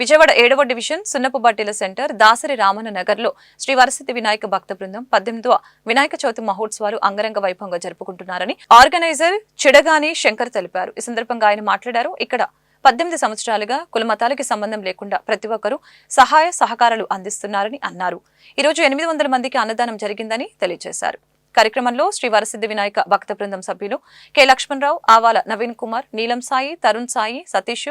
విజయవాడ ఏడవ డివిజన్ సున్నపు బట్టీల సెంటర్ దాసరి రామన నగర్లో శ్రీ వరసిద్ధి వినాయక భక్త బృందం పద్దెనిమిదవ వినాయక చవితి మహోత్సవాలు అంగరంగ వైభవంగా జరుపుకుంటున్నారని ఆర్గనైజర్ చిడగాని శంకర్ తెలిపారు. ఈ సందర్భంగా ఆయన మాట్లాడారు. ఇక్కడ పద్దెనిమిది సంవత్సరాలుగా కులమతాలకి సంబంధం లేకుండా ప్రతి ఒక్కరూ సహాయ సహకారాలు అందిస్తున్నారని అన్నారు. ఈ రోజు ఎనిమిది వందల మందికి అన్నదానం జరిగిందని తెలియజేశారు. కార్యక్రమంలో శ్రీ వరసిద్ధి వినాయక భక్త బృందం సభ్యులు కె లక్ష్మణరావు ఆవాల నవీన్ కుమార్ నీలం సాయి తరుణ్ సాయి సతీష్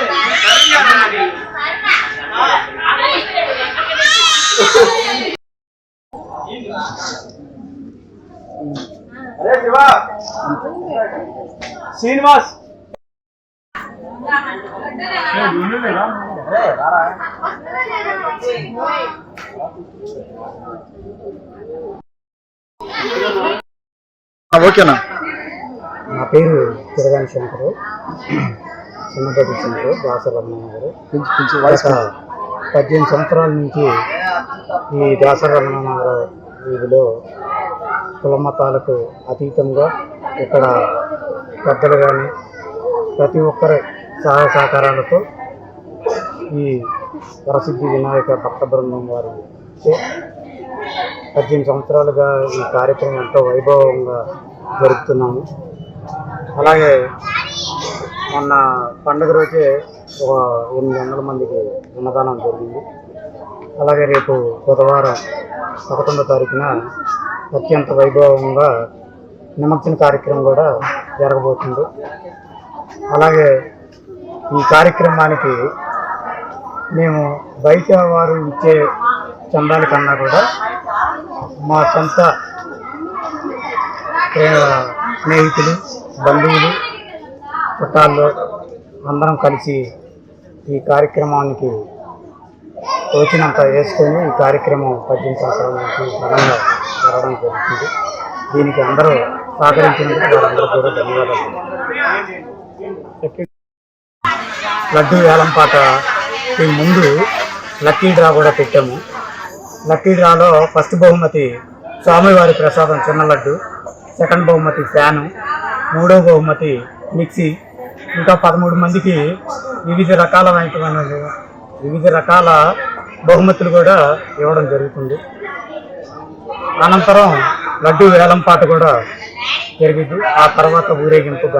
శ్రీనివాస్. ఓకేనా? నా పేరు తిరగాని శంకరు. చిన్నపల్లి శంకరు దాసరమణ గారు. పద్దెనిమిది సంవత్సరాల నుంచి ఈ దాసరమణ నగర్ వీధిలో కుల మతాలకు అతీతంగా ఇక్కడ పెద్దలు కానీ ప్రతి ఒక్కరి సహాయ సహకారాలతో ఈ వరసిద్ధి వినాయక భక్త బృందం వారు పద్దెనిమిది సంవత్సరాలుగా ఈ కార్యక్రమం ఎంతో వైభవంగా జరుపుతున్నాము. అలాగే మొన్న పండుగ రోజే ఒక ఎనిమిది వందల మందికి అన్నదానం జరిగింది. అలాగే రేపు బుధవారం పదకొండో తారీఖున అత్యంత వైభవంగా నిమజ్జన కార్యక్రమం కూడా జరగబోతుంది. అలాగే ఈ కార్యక్రమానికి మేము బయట వారు ఇచ్చే చందాల కన్నా కూడా మా సొంత స్నేహితులు బంధువులు చుట్టాల్లో అందరం కలిసి ఈ కార్యక్రమానికి తోచినంత వేసుకొని ఈ కార్యక్రమం పద్దెనిమిది సంవత్సరాల నుంచి ఘనంగా జరుగుతుంది. దీనికి అందరూ సహకరించినందుకు వారందరూ కూడా ధన్యవాదాలు. లడ్డు వేలంపాట ముందు లక్కీ డ్రా కూడా పెట్టాము. లక్కీ డ్రాలో ఫస్ట్ బహుమతి స్వామివారి ప్రసాదం చిన్న లడ్డు. సెకండ్ బహుమతి ఫ్యాను. మూడో బహుమతి మిక్సీ. ఇంకా పదమూడు మందికి వివిధ రకాలైనటువంటి వివిధ రకాల బహుమతులు కూడా ఇవ్వడం జరుగుతుంది. అనంతరం లడ్డు వేలంపాట కూడా జరిగింది. ఆ తర్వాత ఊరేగింపు